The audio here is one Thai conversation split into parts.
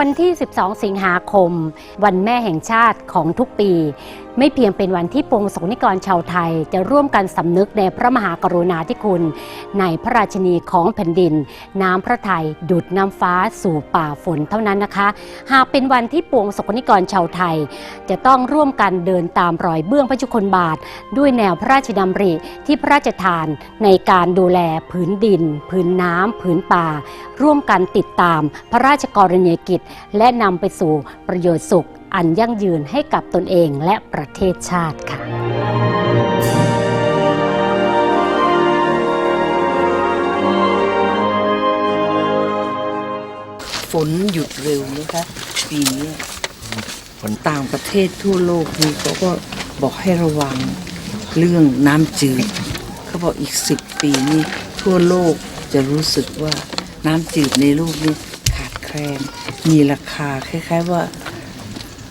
วันที่ 12 สิงหาคม วันแม่แห่งชาติของทุกปี ไม่เพียงเป็นวันที่ปวงสงนิกรชาวไทยจะร่วมกันสำนึกในพระมหากรุณาธิคุณ ในพระราชินีของแผ่นดิน น้ำพระทัยดุดน้ำฟ้าสู่ป่าฝนเท่านั้นนะคะ หากเป็นวันที่ปวงสงนิกรชาวไทย จะต้องร่วมกันเดินตามรอยเบื้องพระจุคนบาท ด้วยแนวพระราชดำริที่พระราชทานในการดูแลผืนดินผืนน้ำผืนป่า ร่วมกันติดตามพระราชกรณียกิจ และนำไปสู่ประโยชน์สุข อันยั่งยืนให้กับตนเองและประเทศชาติค่ะฝนหยุดเร็วนะคะปีนี้ฝนต่างประเทศทั่วโลกนี่เขาก็บอกให้ระวังเรื่องน้ำจืด เขาบอกอีกสิบปีนี้ทั่วโลกจะรู้สึกว่าน้ำจืดในโลกนี้ขาดแคลนมีราคาคล้าย ๆว่า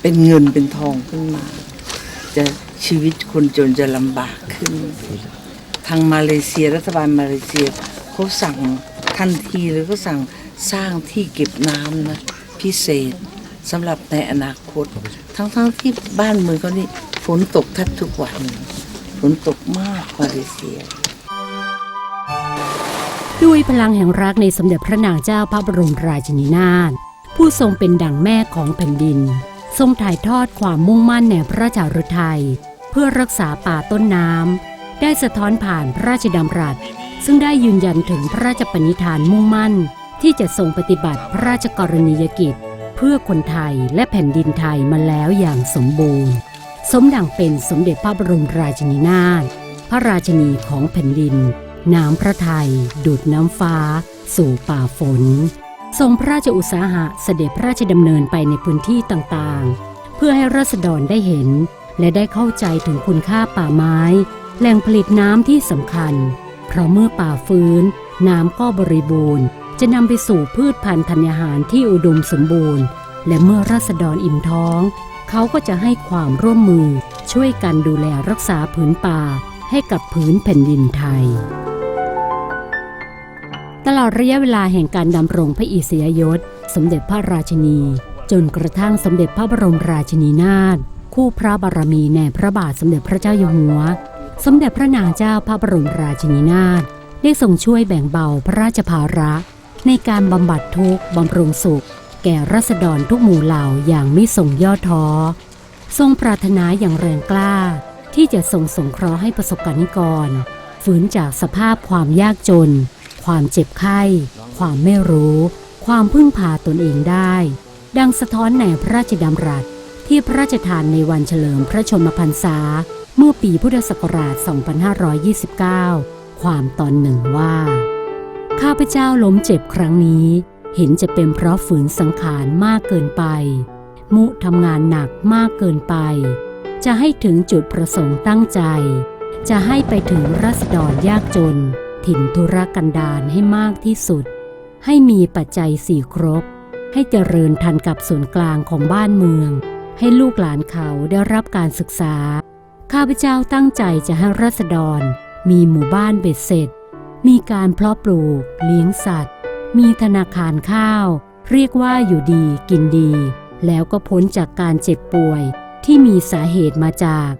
เป็นเงินเป็นทองขึ้นมา จะชีวิตคนจนจะลำบากขึ้น ทางมาเลเซียรัฐบาลมาเลเซียเขาสั่งทันทีเลยก็สั่งสร้างที่เก็บน้ำนะพิเศษสำหรับในอนาคต ทั้งๆที่บ้านเมืองเขานี่ฝนตกแทบทุกวันฝนตกมากมาเลเซียด้วยพลังแห่งรักในสมเด็จพระนางเจ้าพระบรมราชินีนาถผู้ทรงเป็นดั่งแม่ของแผ่นดิน ทรงถ่ายทอดความมุ่งมั่นในพระราชาฤทัยเพื่อรักษาป่าต้นน้ำได้สะท้อนผ่านพระราชดำรัส ซึ่งได้ยืนยันถึงพระราชปณิธานมุ่งมั่น ที่จะทรงปฏิบัติพระราชกรณียกิจ เพื่อคนไทยและแผ่นดินไทยมาแล้วอย่างสมบูรณ์ สมดังเป็นสมเด็จพระบรมราชินีนาถพระราชินีของแผ่นดิน น้ำพระทัยดูดน้ำฟ้า สู่ป่าฝน ทรงพระราชอุตสาหะเสด็จพระราชดำเนินไปในพื้นที่ต่างๆ เพื่อให้ราษฎรได้เห็น และได้เข้าใจถึงคุณค่าป่าไม้ แหล่งผลิตน้ำที่สำคัญ เพราะเมื่อป่าฟื้น น้ำก็บริบูรณ์ จะนำไปสู่พืชพันธุ์ธัญญาหารที่อุดมสมบูรณ์ และเมื่อราษฎรอิ่มท้อง เขาก็จะให้ความร่วมมือช่วยกันดูแลรักษาผืนป่าให้กับผืนแผ่นดินไทย ตลอดระยะเวลาแห่งการดำรงพระอิสริยยศ สมเด็จพระราชินี จนกระทั่งสมเด็จพระบรมราชินีนาถคู่พระบารมีแน่พระบาทสมเด็จพระเจ้าอยู่หัว สมเด็จพระนางเจ้าพระบรมราชินีนาถได้ทรงช่วยแบ่งเบาพระราชภาระ ในการบำบัดทุกข์บำรุงสุข แก่รัษฎรทุกหมู่เหล่าอย่างไม่ทรงย่อท้อ ทรงปรารถนาอย่างแรงกล้า ที่จะทรงสงเคราะห์ให้ประสบกรณิกร ฝืนจากสภาพความยากจน ความเจ็บไข้ ความไม่รู้ ความพึ่งพาตนเองได้ ดังสะท้อนในพระราชดำรัสที่พระราชทานในวันเฉลิมพระชนมพรรษา เมื่อปีพุทธศักราช 2529 ความตอนหนึ่งว่า ข้าพเจ้าล้มเจ็บครั้งนี้ เห็นจะเป็นเพราะฝืนสังขารมากเกินไป มุทำงานหนักมากเกินไป จะให้ถึงจุดประสงค์ตั้งใจ จะให้ไปถึงรัษฎรยากจน ถิ่นธุรกันดารให้มากที่สุด ให้มีปัจจัยสี่ครบ ให้เจริญทันกับส่วนกลางของบ้านเมือง ให้ลูกหลานเขาได้รับการศึกษา ข้าพเจ้าตั้งใจจะให้รัษฎร มีหมู่บ้านเบ็ดเสร็จ มีการเพาะปลูก เลี้ยงสัตว์ มีธนาคารข้าว เรียกว่าอยู่ดีกินดี แล้วก็พ้นจากการเจ็บป่วยที่มีสาเหตุมาจาก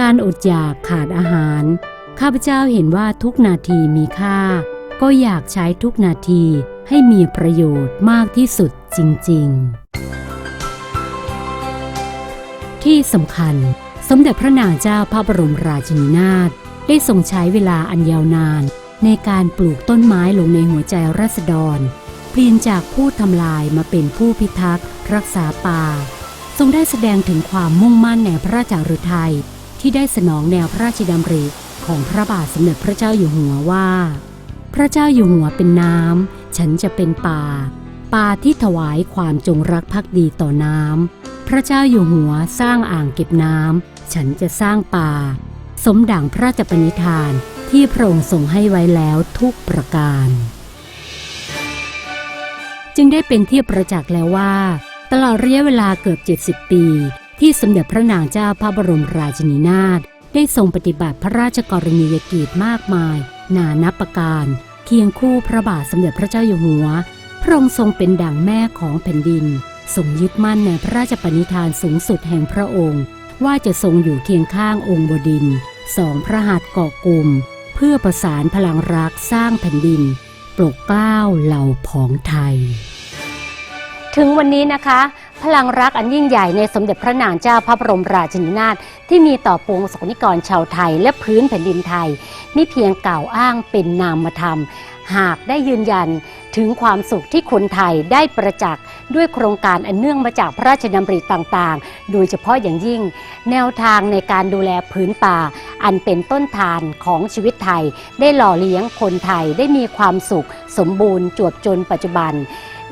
การอดอยากขาดอาหาร ข้าพเจ้าเห็นว่าทุกนาทีมีค่า ก็อยากใช้ทุกนาทีให้มีประโยชน์มากที่สุดจริง ๆ ที่สำคัญ สมเด็จพระนางเจ้าพระบรมราชินีนาถได้ทรงใช้เวลาอันยาวนาน ในการปลูกต้นไม้ลงในหัวใจราษฎร เปลี่ยนจากผู้ทำลายมาเป็นผู้พิทักษ์รักษาป่า ทรงได้แสดงถึงความมุ่งมั่นในพระราชาฤทัยที่ได้สนองแนวพระราชดำริ ของพระบาทสมเด็จพระเจ้าอยู่หัวว่า พระเจ้าอยู่หัวเป็นน้ำ ฉันจะเป็นป่า ป่าที่ถวายความจงรักภักดีต่อน้ำ พระเจ้าอยู่หัวสร้างอ่างเก็บน้ำ ฉันจะสร้างป่า สมดังพระราชปณิธานที่พระองค์ทรงให้ไว้แล้วทุกประการ จึงได้เป็นที่ประจักษ์แล้วว่า ตลอดระยะเวลาเกือบ 70 ปี ที่สมเด็จพระนางเจ้าพระบรมราชินีนาถ ได้ทรงปฏิบัติพระราชกรณียกิจมากมาย นานับประการ เคียงคู่พระบาทสมเด็จพระเจ้าอยู่หัว พระองค์ทรงเป็นดั่งแม่ของแผ่นดินทรงยึดมั่นในพระราชปณิธานสูงสุดแห่งพระองค์ ว่าจะทรงอยู่เคียงข้างองค์บดินสองพระหัตถ์เกาะกลุ่ม เพื่อประสานพลังรักสร้างแผ่นดินปลกเกล้าเหล่าผองไทย ถึงวันนี้นะคะ พลังรักอันยิ่งใหญ่ในสมเด็จพระนางเจ้าพระบรมราชินีนาถที่มีต่อปวงสกนิกรชาวไทยและพื้นแผ่นดินไทยนี่เพียงกล่าวอ้างเป็นนามธรรม หากได้ยืนยันถึงความสุขที่คนไทยได้ประจักษ์ด้วยโครงการอันเนื่องมาจากพระราชดำริต่างๆ โดยเฉพาะอย่างยิ่ง แนวทางในการดูแลพื้นป่า อันเป็นต้นทานของชีวิตไทย ได้หล่อเลี้ยงคนไทยได้มีความสุข สมบูรณ์จวบจนปัจจุบัน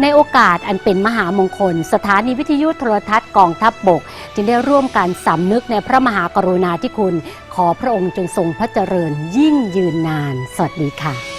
ในโอกาสอันเป็นมหามงคล สถานีวิทยุโทรทัศน์กองทัพบบก จึงได้ร่วมกันสำนึกในพระมหากรุณาธิคุณ ขอพระองค์จงทรงพระเจริญยิ่งยืนนาน สวัสดีค่ะ